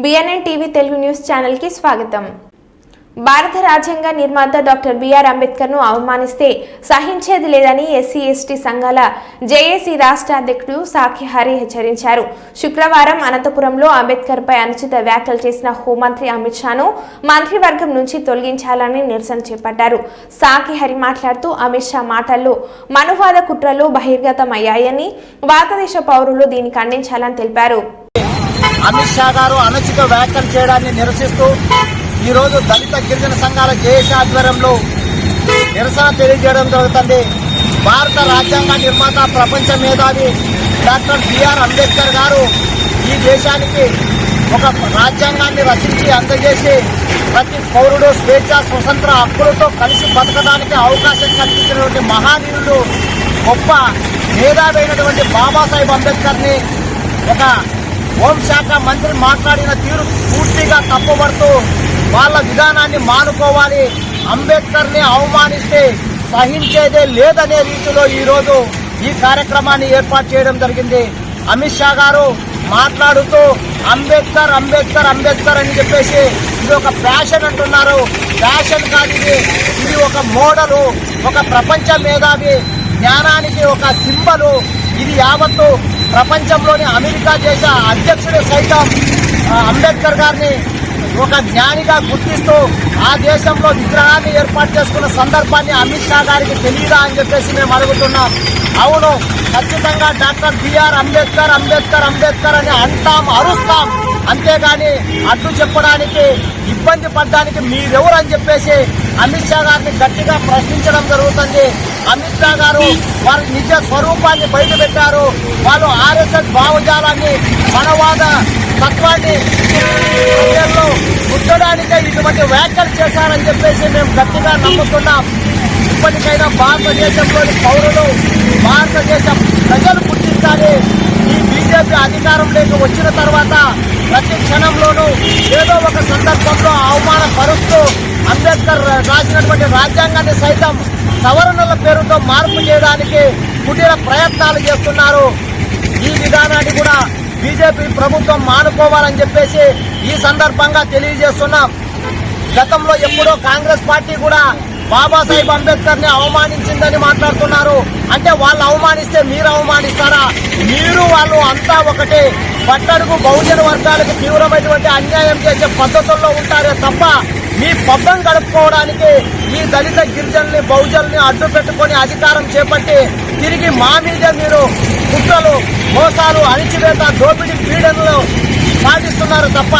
BNN TV news channel की स्वागतम। భారత రాజ్యాంగ నిర్మాత డాక్టర్ బిఆర్ అంబేద్కర్ను అవమానిస్తే సహించేది లేదని ఎస్సీ ఎస్టీ సంఘాల జేఏసీ రాష్ట్ర అధ్యక్షుడు సాఖి హరి హెచ్చరించారు. శుక్రవారం అనంతపురంలో అంబేద్కర్ పై అనుచిత వ్యాఖ్యలు చేసిన హోంమంత్రి అమిత్ షాను మంత్రివర్గం నుంచి తొలగించాలని నిరసన చేపట్టారు. సాఖి హరి మాట్లాడుతూ అమిత్ షా మాటల్లో మనువాద కుట్రలు బహిర్గతమయ్యాయని భారతదేశ పౌరులు దీన్ని ఖండించాలని తెలిపారు. అమిత్ షా గారు అనుచిత వ్యాఖ్యలు చేయడాన్ని నిరసిస్తూ ఈరోజు దళిత గిరిజన సంఘాల జేఏసీ ఆధ్వర్యంలో నిరసన తెలియజేయడం జరుగుతుంది. భారత రాజ్యాంగ నిర్మాత ప్రపంచ మేధావి డాక్టర్ బిఆర్ అంబేద్కర్ గారు ఈ దేశానికి ఒక రాజ్యాంగాన్ని రచించి అందజేసి ప్రతి పౌరుడు స్వేచ్ఛ స్వతంత్ర హక్కులతో కలిసి బతకడానికి అవకాశం కల్పించినటువంటి మహానీయుడు గొప్ప మేధావైనటువంటి బాబాసాహెబ్ అంబేద్కర్ని ఒక హోంశాఖ మంత్రి మాట్లాడిన తీరు పూర్తిగా తప్పుపడుతూ వాళ్ళ విధానాన్ని మానుకోవాలి. అంబేద్కర్ని అవమానిస్తే సహించేదే లేదనే రీతిలో ఈరోజు ఈ కార్యక్రమాన్ని ఏర్పాటు చేయడం జరిగింది. అమిత్ షా గారు మాట్లాడుతూ అంబేద్కర్ అంబేద్కర్ అంబేద్కర్ అని చెప్పేసి ఇది ఒక ఫ్యాషన్ అంటున్నారు. ఫ్యాషన్ కాదు ఇది. ఇది ఒక మోడలు ఒక ప్రపంచ మేధావి జ్ఞానానికి ఒక సింబలు. ఇది యావత్తు ప్రపంచంలోని అమెరికా దేశ అధ్యక్షుడు సైతం అంబేద్కర్ గారిని ఒక జ్ఞానిగా గుర్తిస్తూ ఆ దేశంలో విగ్రహాన్ని ఏర్పాటు చేసుకున్న సందర్భాన్ని అమిత్ షా గారికి తెలియదా అని చెప్పేసి మేము అడుగుతున్నాం. అవును ఖచ్చితంగా doctor B R Ambedkar Ambedkar Ambedkar అని అంటాం అరుస్తాం. అంతేగాని అడ్డు చెప్పడానికి ఇబ్బంది పడడానికి మీరెవరు అని చెప్పేసి అమిత్ షా గారిని గట్టిగా ప్రశ్నించడం జరుగుతుంది. అమిత్ షా గారు వారి నిజ స్వరూపాన్ని బయటపెట్టారు. వాళ్ళు ఆర్ఎస్ఎస్ భావజాలాన్ని మనవాద తత్వాన్ని ప్రజల్లో గుర్తడానికే ఇటువంటి వ్యాఖ్యలు చేశారని చెప్పేసి మేము గట్టిగా నమ్ముతున్నాం. ఇప్పటికైనా భారతదేశంలోని పౌరులు భారతదేశ ప్రజలు గుర్తించాలి. ఈ బీజేపీ అధికారంలోకి వచ్చిన తర్వాత ప్రతి క్షణంలోనూ ఏదో ఒక సందర్భంలో అవమానపరుస్తూ అంబేద్కర్ రాసినటువంటి రాజ్యాంగాన్ని సైతం సవరణల పేరుతో మార్పు చేయడానికి కుటీర ప్రయత్నాలు చేస్తున్నారు. ఈ విధానాన్ని కూడా బీజేపీ ప్రభుత్వం మానుకోవాలని చెప్పేసి ఈ సందర్భంగా తెలియజేస్తున్నాం. గతంలో ఎప్పుడో కాంగ్రెస్ పార్టీ కూడా బాబాసాహెబ్ అంబేద్కర్ని అవమానించిందని మాట్లాడుతున్నారు. అంటే వాళ్ళు అవమానిస్తే మీరు అవమానిస్తారా? మీరు వాళ్ళు అంతా ఒకటే. పట్టడుగు బహుజన వర్గాలకు తీవ్రమైనటువంటి అన్యాయం చేసే పద్ధతుల్లో ఉంటారే తప్ప మీ పబ్బం గడుపుకోవడానికి ఈ దళిత గిరిజనుల్ని బహుజనుల్ని అడ్డు పెట్టుకొని అధికారం చేపట్టి తిరిగి మా మీద మీరు కుట్రలు మోసాలు అణిచివేత దోపిడీ పీడనలు సాగిస్తున్నారు తప్ప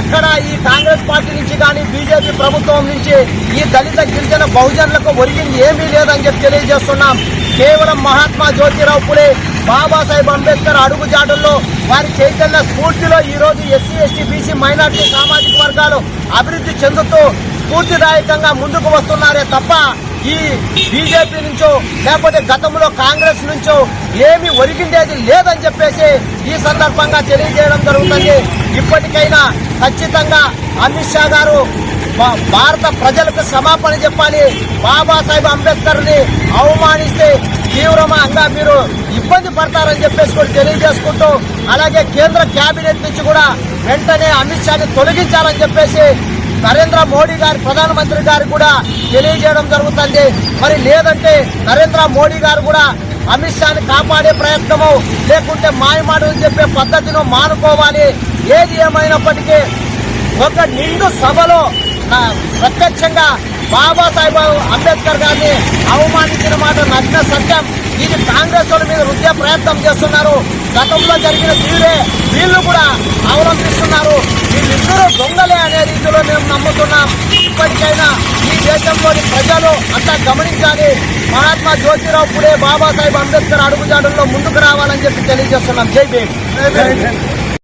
ఎక్కడ ఈ కాంగ్రెస్ పార్టీ నుంచి కానీ బీజేపీ ప్రభుత్వం నుంచి ఈ దళిత గిరిజన బహుజనులకు ఒరిగింది ఏమీ లేదని చెప్పి తెలియజేస్తున్నాం. కేవలం మహాత్మా జ్యోతిరావు పులే బాబాసాహెబ్ అంబేద్కర్ అడుగుజాడుల్లో వారి చైతన్య స్ఫూర్తిలో ఈరోజు ఎస్సీ ఎస్టీ బీసీ మైనార్టీ సామాజిక వర్గాలు అభివృద్ధి చెందుతూ స్ఫూర్తిదాయకంగా ముందుకు వస్తున్నారే తప్ప ఈ బీజేపీ నుంచో లేకపోతే గతంలో కాంగ్రెస్ నుంచో ఏమి ఒరిగిండేది లేదని చెప్పేసి ఈ సందర్భంగా తెలియజేయడం జరుగుతుంది. ఇప్పటికైనా ఖచ్చితంగా అమిత్ షా గారు భారత ప్రజలకు క్షమాపణ చెప్పాలి. బాబాసాహెబ్ అంబేద్కర్ని అవమానిస్తే అవమానిస్తే తీవ్రంగా మీరు ఇబ్బంది పడతారని చెప్పేసి కూడా తెలియజేసుకుంటూ అలాగే కేంద్ర కేబినెట్ నుంచి కూడా వెంటనే అమిత్ షాని తొలగించాలని చెప్పేసి నరేంద్ర మోడీ గారి ప్రధానమంత్రి గారు కూడా తెలియజేయడం జరుగుతుంది. మరి లేదంటే నరేంద్ర మోడీ గారు కూడా అమిత్ షాని కాపాడే ప్రయత్నము లేకుంటే మాయమాటలు చెప్పే పద్ధతిను మానుకోవాలి. ఏది ఏమైనప్పటికీ ఒక నిండు సభలో ప్రత్యక్షంగా బాబాసాహెబ్ అంబేద్కర్ గారిని అవమానించిన మాట నగ్న సత్యం. ఇది కాంగ్రెస్ వాళ్ళ మీద రుద్దే ప్రయత్నం చేస్తున్నారు. గతంలో జరిగిన తీరే వీళ్ళు కూడా అవలంబిస్తున్నారు. వీళ్ళిద్దరూ దొంగలే అనే రీతిలో మేము నమ్ముతున్నాం. ఇప్పటికైనా ఈ దేశంలోని ప్రజలు అంతా గమనించాలి. మహాత్మా జ్యోతిరావు పుడే బాబాసాహెబ్ అంబేద్కర్ అడుగుజాడుల్లో ముందుకు రావాలని చెప్పి తెలియజేస్తున్నాం. జై భీమ్.